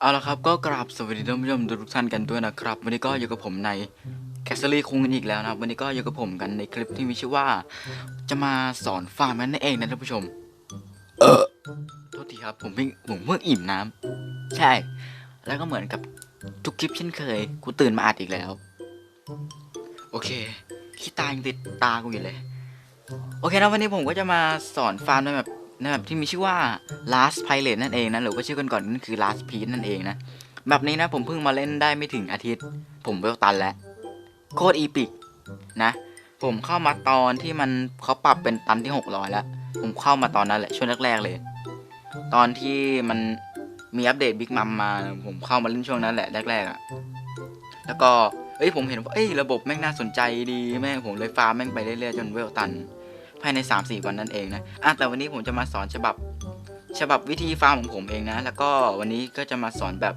เอาละครับก็กราบสวัสดีท่านผู้ชมทุกท่านกันด้วยนะครับ วันนี้ก็อยู่กับผมในแคสเซอรี่คุงกันอีกแล้วนะครับ วันนี้ก็อยู่กับผมกันในคลิปที่มีชื่อว่า จะมาสอนฟาร์มนั่นเองนะท่านผู้ชม เออโทษทีครับผมเพิ่งผมเพิ่งอิ่มน้ำใช่ แล้วก็เหมือนกับทุกคลิปเช่นเคยกูตื่นมาอัดอีกแล้ว โอเคขี้ตายังติดตากูอยู่เลย โอเคนะวันนี้ผมก็จะมาสอนฟาร์มในแบบ ในแบบที่มีชื่อว่า last pilot นั่นเองนะหรือว่าชื่อกันก่อนนั่นคือ last piece นั่นเองนะแบบนี้นะผมเพิ่งมาเล่นได้ไม่ถึงอาทิตย์ ผมเวลตันแล้ว โคตรอีพิกนะผมเข้ามาตอนที่มันเขาปรับเป็นตันที่ 600 แล้ว ผมเข้ามาตอนนั้นแหละช่วงแรกๆเลย ตอนที่มันมีอัปเดตบิ๊กมัมมา ผมเข้ามาเล่นช่วงนั้นแหละแรกๆอะ่ะแล้วก็เอ้ยผมเห็นว่าเอ้ยระบบแม่งน่าสนใจดีแม่งผมเลยฟาร์มแม่งไปเรื่อยๆจนเวลตัน ภายใน 3-4 วันนั่นเองนะอะแต่วันนี้ผมจะมาสอนฉบับฉบับวิธีฟาร์มของผมเองนะ แล้วก็วันนี้ก็จะมาสอนแบบ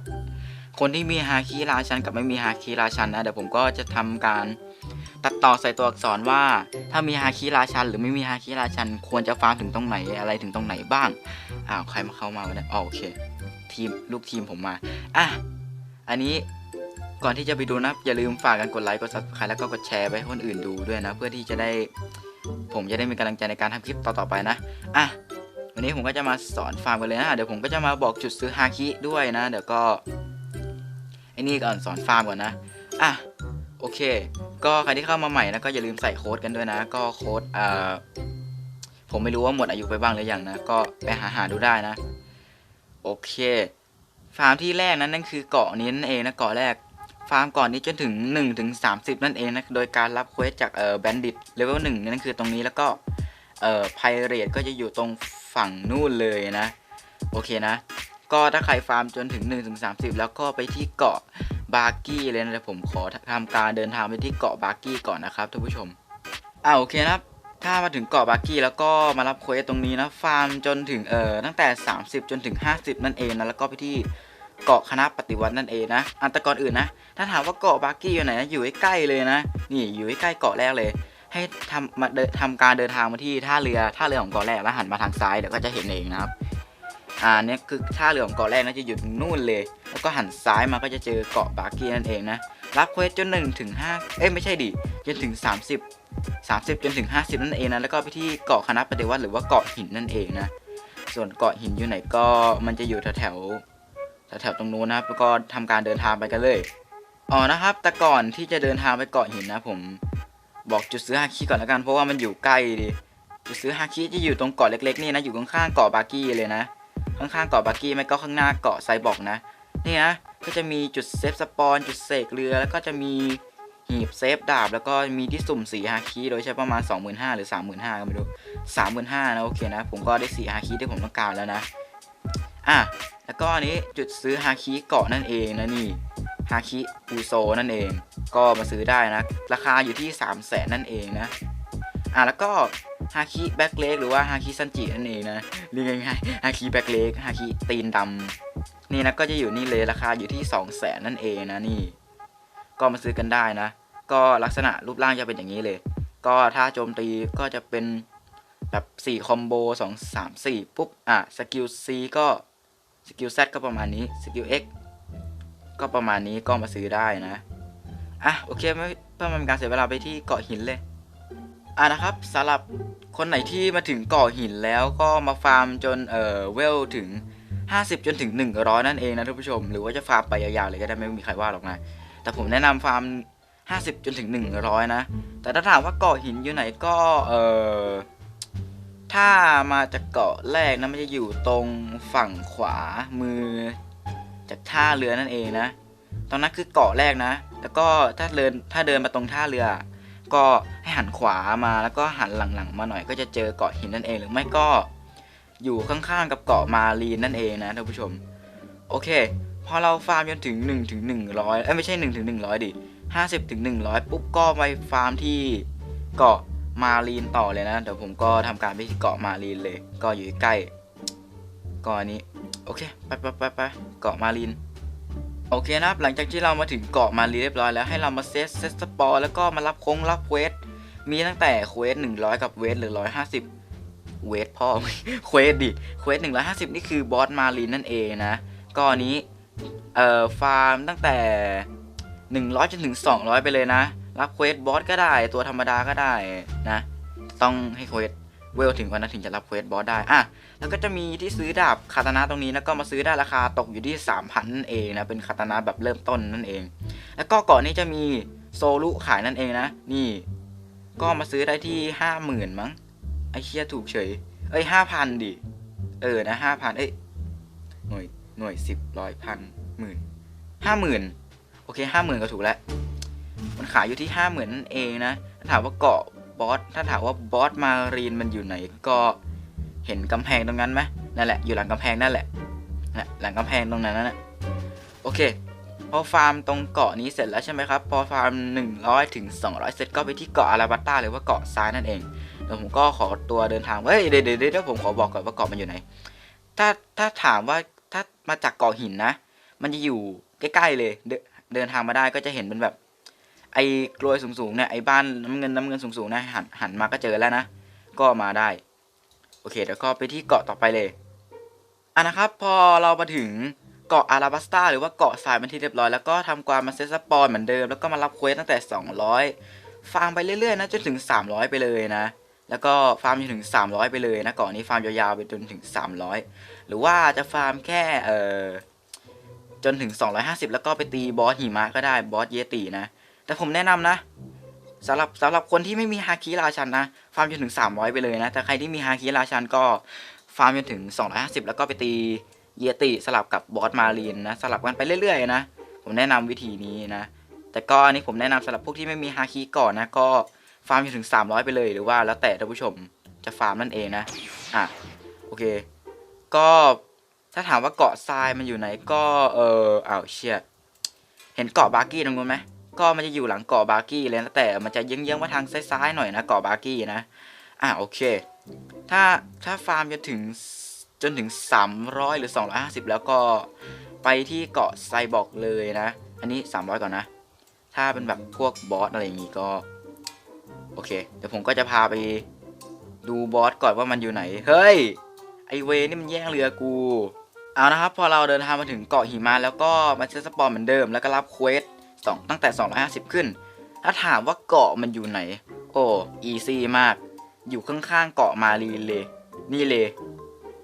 คนที่มีฮาคิราชันกับไม่มีฮาคิราชันนะเดี๋ยวผมก็จะทำการตัดต่อใส่ตัวอักษรว่า ถ้ามีฮาคิราชัน หรือไม่มีฮาคิราชัน ควรจะฟาร์มถึงตรงไหนอะไรถึงตรงไหนบ้างอ้าวใครมาเข้ามาวะเนี่ยอ๋อโอเค ทีมลูกทีมผมมาอะอันนี้ก่อนที่จะไปดูนะอย่าลืมฝากกันกดไลค์กด subscribe แล้วก็กดแชร์ไปให้คนอื่นดูด้วยนะ เพื่อที่จะได้ ผมจะได้มีกำลังใจในการทำคลิปต่อๆไปนะอะวันนี้ผมก็จะมาสอนฟาร์มกันเลยนะ เดี๋ยวผมก็จะมาบอกจุดซื้อฮาคิด้วยนะ เดี๋ยวก็ไอ้นี่ก่อนสอนฟาร์มก่อนนะ อะ โอเค ก็ใครที่เข้ามาใหม่นะก็อย่าลืมใส่โค้ดกันด้วยนะ ก็โค้ดอ่าผมไม่รู้ว่าหมดอายุไปบ้างหรือยังนะ ก็ไปหาหาดูได้นะ โอเค ฟาร์มที่แรกนั้นนั่นคือเกาะนี้นั่นเองนะ เกาะแรก ฟาร์มก่อนนี้จนถึง1ถึง30 นั่นเองนะโดยการรับเควสจากเอ่อแบนดิตเลเวลหนึ่งนั่นคือตรงนี้แล้วก็เอ่อไพเรตก็จะอยู่ตรงฝั่งนู่นเลยนะ โอเคนะ ก็ถ้าใครฟาร์มจนถึง1ถึง30 แล้วก็ไปที่เกาะบาร์กี้เลยนะผมขอทำการเดินทางไปที่เกาะบาร์กี้ก่อนนะครับท่านผู้ชมอ่าโอเคนะครับถ้ามาถึงเกาะบาร์กี้แล้วก็มารับเควสตรงนี้นะฟาร์มจนถึงเอ่อตั้งแต่ 30 จนถึง 50 นั่นเองนะแล้วก็ไปที่ เกาะคณะปฏิวัตินั่นเองนะ อันต่ก่อนอื่นนะ ถ้าถามว่าเกาะบาร์กี้อยู่ไหนนะ อยู่ใกล้เลยนะ นี่อยู่ใกล้เกาะแรกเลย ให้ทำมาเดินทำการเดินทางมาที่ท่าเรือ ท่าเรือของเกาะแรกแล้วหันมาทางซ้ายเดี๋ยวก็จะเห็นเองนะครับ อ่าเนี่ยคือท่าเรือของเกาะแรกนะจะอยู่ตรงนู่นเลย แล้วก็หันซ้ายมาก็จะเจอเกาะบาร์กี้นั่นเองนะ รับเควสจนหนึ่งถึงห้าเอ้ยไม่ใช่ดิ จนถึง 30 30 จนถึง 50 นั่นเองนะ แล้วก็ไปที่เกาะคณะปฏิวัติหรือว่าเกาะหินนั่นเองนะ ส่วนเกาะหินอยู่ไหนก็มันจะอยู่แถวแถวๆ แถวๆตรงนู้นนะครับแล้วก็ทำการเดินทางไปกันเลยอ๋อนะครับ แต่ก่อนที่จะเดินทางไปเกาะหินนะผมบอกจุดซื้อฮาคิก่อนล้วกันเพราะว่ามันอยู่ใกล้ดิจุดซื้อฮาคิจะอยู่ตรงเกาะเล็กๆนี่นะอยู่ข้างๆเกาะบาร์กี้เลยนะข้างๆเกาะบาร์กี้ไม่ก็ข้างหน้าเกาะไซบอร์กนะนี่นะก็จะมีจุดเซฟสปอนจุดเสกเรือแล้วก็จะมีหีบเซฟดาบแล้วก็มีที่สุ่มสีฮาคิโดยใช้ประมาณ 25,000หรือ 35,000ก็ไม่รู้35,000นะโอเคนะ ผมก็ได้สีฮาคิที่ผมต้องการแล้วนะ อะแล้วก็อันนี้จุดซื้อฮาคิเกาะนั่นเองนะนี่ฮาคิอูโซนั่นเอง ก็มาซื้อได้นะ ราคาอยู่ที่ 3 0 0แสนนั่นเองนะ อะแล้วก็ฮาคิแบ็กเล็กหรือว่าฮาคิซันจินั่นเองนะเรียกง่ายๆฮาคิแบ็กเล็กฮาคิตีนดำนี่นะก็จะอยู่นี่เลยราคาอยู่ที่ 2 0 0แสนนั่นเองนะนี่ ก็มาซื้อกันได้นะ ก็ลักษณะรูปร่างจะเป็นอย่างนี้เลย ก็ถ้าโจมตีก็จะเป็นแบบ 4 คอมโบ 2 3 4 ปุ๊บ อะ สกิล C ก็ สกิล Z ก็ประมาณนี้สกิล X ก็ประมาณนี้ก็มาซื้อได้นะอะโอเคไม่เพื่อไมเป็นการเสียเวลาไปที่เกาะหินเลยอะนะครับสำหรับคนไหนที่มาถึงเกาะหินแล้วก็มาฟาร์มจนเอ่อเวลถึง 50 จนถึง 100 นั่นเองนะท่านผู้ชม หรือว่าจะฟาร์มไปยาวๆเลยก็ได้ไม่มีใครว่าหรอกนะ แต่ผมแนะนำฟาร์ม 50 จนถึง 100 นะ แต่ถ้าถามว่าเกาะหินอยู่ไหนก็เอ่อ ถ้ามาจากเกาะแรกนะมันจะอยู่ตรงฝั่งขวามือ จากท่าเรือนั่นเองนะตรงนั้นคือเกาะแรกนะ แล้วก็ถ้าเดินถ้าเดินมาตรงท่าเรือ ก็ให้หันขวามาแล้วก็หันหลังๆ มาหน่อยก็จะเจอเกาะหินนั่นเองหรือไม่ก็อยู่ข้างๆกับเกาะมารีนนั่นเองนะท่านผู้ชม โอเค พอเราฟาร์มจนถึง1ถึง100เอ้ยไม่ใช่1ถึง100 ดิ 50ถึง100 ปุ๊บก็ไปฟาร์มที่เกาะ มารีนต่อเลยนะ เดี๋ยวผมก็ทำการไปที่เกาะมารีนเลย ก็อยู่ใกล้เกาะนี้ โอเค ไปไปไปไปเกาะมารีน โอเคนะครับ หลังจากที่เรามาถึงเกาะมารีนเรียบร้อยแล้ว ให้เรามาเซตเซตสปอร์แล้วก็มารับคงรับเควส มีตั้งแต่เควส100กับเวสหรือ150เวสพ่อเควสดิ เควส150นี่คือบอสมารีนนั่นเองนะ ก็อันนี้ เอ่อ ฟาร์มตั้งแต่หนึ่งร้อยจนถึงสองร้อยไปเลยนะ รับเควสบอสก็ได้ ตัวธรรมดาก็ได้นะ ต้องให้เควสเวลถึงกว่านั้นถึงจะรับเควสบอสได้อะแล้วก็จะมีที่ซื้อดาบคาตานะตรงนี้แล้วก็มาซื้อได้ราคาตกอยู่ที่ 3,000นั่นเองนะเป็นคาตานะแบบเริ่มต้นนั่นเอง แล้วก็ก่อนนี้จะมีโซลุขายนั่นเองนะ นี่ ก็มาซื้อได้ที่ห้าหมื่นมั้งไอเชียถูกเฉย เอ้ยห้าพันดิ เออนะห้าพันเอ้ยหน่วยหน่วยสิบร้อยพันหมื่นห้าหมื่นโอเคห้าหมื่นก็ถูกแล้ว มันขายอยู่ที่ห้าหมื่นนั่นเองนะถ้าถามว่าเกาะบอสถ้าถามว่าบอสมารีนมันอยู่ไหนก็เห็นกำแพงตรงนั้นไหมนั่นแหละอยู่หลังกำแพงนั่นแหละนะหลังกำแพงตรงนั้นนะโอเค พอฟาร์มตรงเกาะนี้เสร็จแล้วใช่ไหมครับ พอฟาร์ม 100ถึง200 เสร็จก็ไปที่เกาะอาราบัตตาหรือว่าเกาะซ้ายนั่นเองเดี๋ยวผมก็ขอตัวเดินทางเฮ้ยเดี๋ยวเดี๋ยวเดี๋ยวผมขอบอกก่อนว่าเกาะมันอยู่ไหน ถ้าถ้าถามว่าถ้ามาจากเกาะหินนะ มันจะอยู่ใกล้ๆเลย เดินเดินทางมาได้ก็จะเห็นเป็นแบบ ไอ้กลวยสูงๆเนี่ยไอ้บ้านน้ำเงินน้ำเงินสูงๆนะหันหันมาก็เจอแล้วนะ ก็มาได้ โอเคเดี๋ยวก็ไปที่เกาะต่อไปเลยอะนะครับ พอเรามาถึงเกาะอาราบัสตาหรือว่าเกาะทรายเป็นที่เรียบร้อยแล้วก็ทำการมาเซตสปอนเหมือนเดิมแล้วก็มารับเควสตั้งแต่ 200 ฟาร์มไปเรื่อยๆนะจนถึง 300 ไปเลยนะ แล้วก็ฟาร์มจนถึง 300 ไปเลยนะเกาะนี้ฟาร์มยาวๆไปจนถึง 300 หรือว่าจะฟาร์มแค่เอ่อจนถึง 250 แล้วก็ไปตีบอสหิมะก็ได้บอสเยตินะ แต่ผมแนะนำนะสำหรับสำหรับคนที่ไม่มีฮาคิราชันนะ ฟาร์มจนถึง 300 ไปเลยนะ แต่ใครที่มีฮาคิราชันก็ฟาร์มจนถึง 250 แล้วก็ไปตีเยติสลับกับบอสมารีนนะ สลับกันไปเรื่อยๆนะ ผมแนะนำวิธีนี้นะ แต่ก็อันนี้ผมแนะนำสำหรับพวกที่ไม่มีฮาคิก่อนนะ ก็ฟาร์มจนถึง 300 ไปเลยหรือว่าแล้วแต่ท่านผู้ชมจะฟาร์มนั่นเองนะ อะ โอเค ก็ถ้าถามว่าเกาะทรายมันอยู่ไหนก็เอออ้าวเชี่ยเห็นเกาะบาร์กี้ตรงนู้นไหม ก็มันจะอยู่หลังเกาะบาร์กี้เลยนะแต่มันจะเยื้องๆมาทางซ้ายๆหน่อยนะเกาะบาร์กี้นะอ่าโอเค ถ้าถ้าฟาร์มจะถึงจนถึง 300 หรือ 250 แล้วก็ไปที่เกาะไซบอกเลยนะ อันนี้ 300 ก่อนนะ ถ้าเป็นแบบพวกบอสอะไรอย่างงี้ก็ โอเค เดี๋ยวผมก็จะพาไปดูบอสก่อนว่ามันอยู่ไหน เฮ้ย ไอเวนี่มันแย่งเรือกู เอานะครับ พอเราเดินทางมาถึงเกาะหิมะแล้วก็มาเซตสปอนเหมือนเดิมแล้วก็รับเควส สองตั้งแต่ 250 ขึ้น ถ้าถามว่าเกาะมันอยู่ไหน โอ้อีซี่มาก อยู่ข้างๆเกาะมารีเลย นี่เลย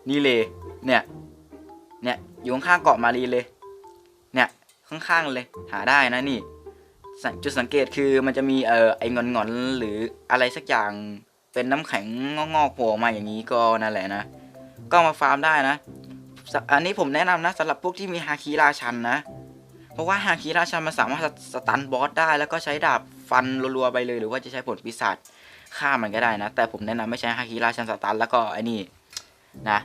นี่เลย เนี่ย เนี่ย อยู่ข้างๆเกาะมารีเลย เนี่ย ข้างๆเลย หาได้นะนี่ จุดสังเกตคือมันจะมีเอ่อไอ้งอนๆหรืออะไรสักอย่างเป็นน้ำแข็งงอกๆโผล่มาอย่างนี้ก็นั่นแหละนะ ก็มาฟาร์มได้นะ อันนี้ผมแนะนำนะสำหรับพวกที่มีฮาคิราชันนะ ราะว่าฮาคิราชันมันสามารถสตันบอสได้ แล้วก็ใช้ดาบฟันรัวๆไปเลย หรือว่าจะใช้ผลปีศาจฆ่ามันก็ได้นะ แต่ผมแนะนำไม่ใช้ฮาคิราชันสตันแล้วก็ไอ้นี่นะ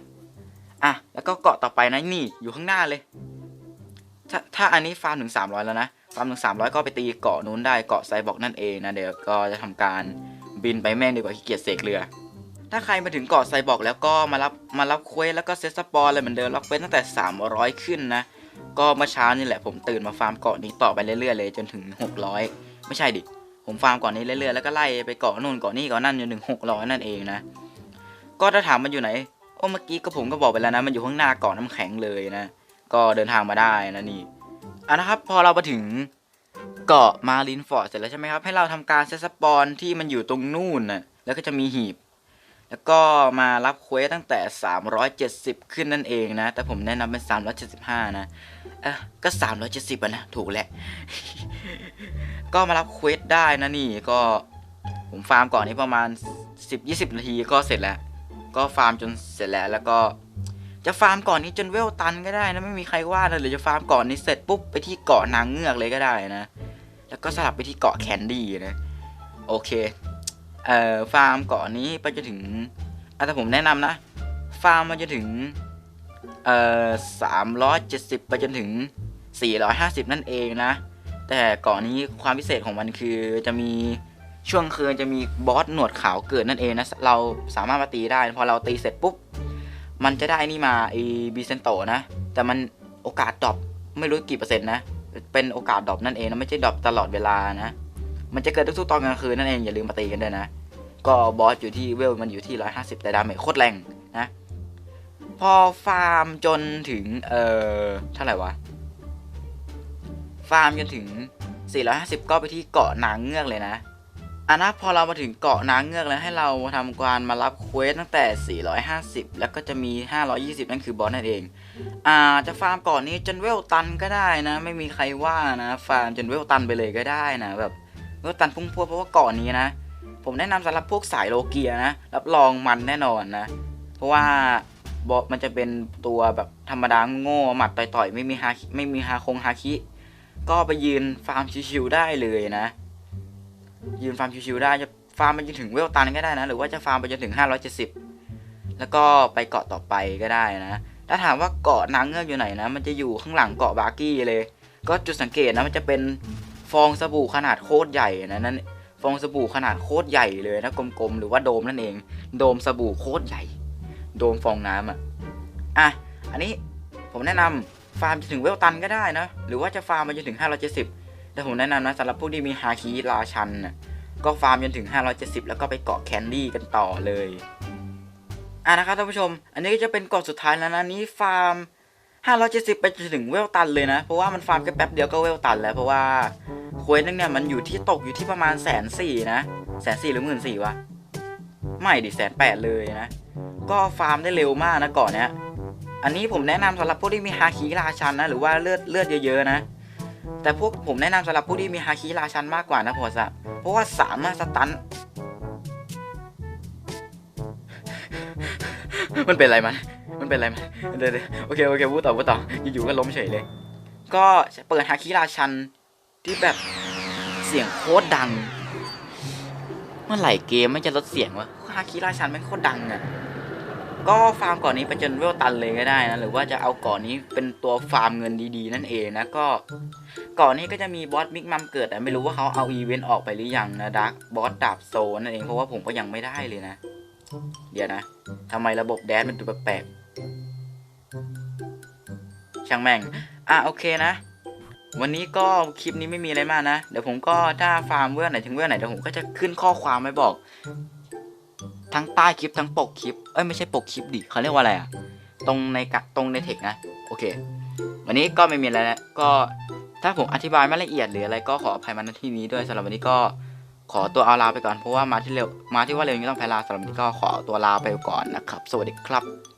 อะแล้วก็เกาะต่อไปนะนี่อยู่ข้างหน้าเลย ถ้าถ้าอันนี้ฟาร์มถึง 300 แล้วนะฟาร์มถึง 300 ก็ไปตีเกาะนู้นได้เกาะไซบอกนั่นเองนะเดี๋ยวก็จะทำการบินไปแม่งดีกว่าขี้เกียจเสกเรือ ถ้าใครมาถึงเกาะไซบอกแล้วก็มารับมารับเควสแล้วก็เซตสปอนอะไรเหมือนเดิมรับเควสตั้งแต่ 300 ขึ้นนะ ก็เมื่อเช้านี่แหละผมตื่นมาฟาร์มเกาะนี้ต่อไปเรื่อยๆเลยจนถึง 600 ไม่ใช่ดิ ผมฟาร์มเกาะนี้เรื่อยๆแล้วก็ไล่ไปเกาะนู่นเกาะนี่เกาะนั่นจนถึง 600 นั่นเองนะ ก็ถ้าถามมันอยู่ไหนโอ้เมื่อกี้ก็ผมก็บอกไปแล้วนะมันอยู่ข้างหน้าเกาะน้ำแข็งเลยนะ ก็เดินทางมาได้นะนี่อะนะครับพอเรามาถึงเกาะมารินฟอร์ดเสร็จแล้วใช่ไหมครับให้เราทำการเซตสปอนที่มันอยู่ตรงนู่นนะแล้วก็จะมีหีบ แล้วก็มารับเควสตั้งแต่ 370 ขึ้นนั่นเองนะ แต่ผมแนะนำเป็น 375 นะเออก็ 370อะนะ ถูกแหละ ก็มารับเควสได้นะนี่ก็ผมฟาร์มก่อนนี้ประมาณ 10-20 นาทีก็เสร็จแล้ว ก็ฟาร์มจนเสร็จแล้วแล้วก็จะฟาร์มก่อนนี้จนเวลตันก็ได้นะไม่มีใครว่านะหรือจะฟาร์มก่อนนี้เสร็จปุ๊บไปที่เกาะนางเงือกเลยก็ได้นะ แล้วก็สลับไปที่เกาะแคนดี้นะ โอเค เอ่อฟาร์มเกาะนี้ไปจนถึงอะแต่ผมแนะนำนะ ฟาร์มมาจนถึงเอ่อสามร้อยเจ็ดสิบไปจนถึงสี่ร้อยห้าสิบนั่นเองนะ แต่เกาะนี้ความพิเศษของมันคือจะมีช่วงคืนจะมีบอสหนวดขาวเกิดนั่นเองนะ เราสามารถมาตีได้ พอเราตีเสร็จปุ๊บ มันจะได้นี่มาไอบีเซนโตนะ แต่มันโอกาสดรอปไม่รู้กี่เปอร์เซ็นต์นะ เป็นโอกาสดรอปนั่นเองนะ ไม่ใช่ดรอปตลอดเวลานะ มันจะเกิดทุกๆตอนกลางคืนนั่นเองอย่าลืมมาตีกันด้วยนะ ก็บอสอยู่ที่เวลมันอยู่ที่ 150 แต่ดาเมจโคตรแรงนะ พอฟาร์มจนถึง เอ่อเท่าไหร่วะ ฟาร์มจนถึง 450 ก็ไปที่เกาะนางเงือกเลยนะอันนะพอเรามาถึงเกาะนางเงือกแล้วให้เราทำการมารับเควสตั้งแต่ 450 แล้วก็จะมี 520 นั่นคือบอสนั่นเอง อ่าจะฟาร์มก่อนนี้จนเวลตันก็ได้นะ ไม่มีใครว่านะ ฟาร์มจนเวลตันไปเลยก็ได้นะแบบ เวลตันพุ่งพวดเพราะว่าเก่อนนี้นะ ผมแนะนำสำหรับพวกสายโลเกียนะ รับรองมันแน่นอนนะ เพราะว่าบอสมันจะเป็นตัวแบบธรรมดาโง่หมัดต่อยๆ ไม่มีฮาไม่มีฮาคงฮาคิ ก็ไปยืนฟาร์มชิวๆได้เลยนะ ยืนฟาร์มชิวๆได้จะฟาร์มไปจนถึงเวลตันก็ได้นะ หรือว่าจะฟาร์มไปจนถึง 570 แล้วก็ไปเกาะต่อไปก็ได้นะถ้าถามว่าเกาะนางเงือกอยู่ไหนนะ มันจะอยู่ข้างหลังเกาะบาร์กี้เลย ก็จุดสังเกตนะมันจะเป็น ฟองสบู่ขนาดโคตรใหญ่นะนั่นฟองสบู่ขนาดโคตรใหญ่เลยนะกลมๆหรือว่าโดมนั่นเอง โดมสบู่โคตรใหญ่ โดมฟองน้ำอะอะอันนี้ผมแนะนำฟาร์มจะถึงเวลตันก็ได้นะหรือว่าจะฟาร์มไปจนถึง570แต่ผมแนะนำนะสำหรับผู้ที่มีฮาคิราชันนะก็ฟาร์มจนถึง 570 แล้วก็ไปเกาะแคนดี้กันต่อเลยอะนะครับท่านผู้ชม อันนี้ก็จะเป็นเกาะสุดท้ายแล้วนะนี้ฟาร์ม570 ไปจนถึงเวลตันเลยนะ เพราะว่ามันฟาร์มแค่แป๊บเดียวก็เวลตันแล้วเพราะว่า เควสนึงเนี่ยมันอยู่ที่ตกอยู่ที่ประมาณแสนสี่นะแสนสี่หรือหมื่นสี่วะ ไม่ดิแสนแปดเลยนะ ก็ฟาร์มได้เร็วมากนะก่อนเนี้ยอันนี้ผมแนะนำสำหรับผู้ที่มีฮาคิราชันนะ หรือว่าเลือดเลือดเยอะๆนะ แต่พวกผมแนะนำสำหรับผู้ที่มีฮาคิราชันมากกว่านะพอสะเพราะว่าสามารถสตันมันเป็นอะไรมัน มันเป็นอะไรมันเดี๋ยวโอเคโอเคพูดต่อพูดต่ออยู่ๆก็ล้มเฉยเลย ก็เปิดฮาคิราชัน ที่แบบเสียงโคตรดัง เมื่อไหร่เกมไม่จะลดเสียงวะฮาคิราชันแม่โคตรดังอะก็ฟาร์มก่อนนี้ไปจนเวลตันเลยก็ได้นะ หรือว่าจะเอาก่อนนี้เป็นตัวฟาร์มเงินดีๆ นั่นเองนะก็ ก่อนนี้ก็จะมีบอสมิกมัมเกิดแต่ไม่รู้ว่าเขาเอาอีเวนต์ออกไปหรือยังนะดักบอสดาบโซนนั่นเองเพราะว่าผมก็ยังไม่ได้เลยนะ เดี๋ยวนะทำไมระบบแดนมันดูแปลกๆช่างแม่ง อะโอเคนะ วันนี้ก็คลิปนี้ไม่มีอะไรมากนะ เดี๋ยวผมก็ถ้าฟาร์มเวลไหนถึงเวลไหนเดี๋ยวผมก็จะขึ้นข้อความไว้บอก ทั้งใต้คลิปทั้งปกคลิป เอ้ยไม่ใช่ปกคลิปดิเขาเรียกว่าอะไรอะตรงในกะตรงในเทคนะ โอเค วันนี้ก็ไม่มีอะไรแล้วก็ถ้าผมอธิบายไม่ละเอียดหรืออะไรก็ขออภัยมาณที่นี้ด้วยสำหรับวันนี้ก็ขอตัวเอาลาไปก่อนเพราะว่ามาที่เร็วมาที่ว่าเร็วนี้ต้องแพ้ลาสำหรับวันนี้ก็ขอตัวลาไปก่อนนะครับ สวัสดีครับ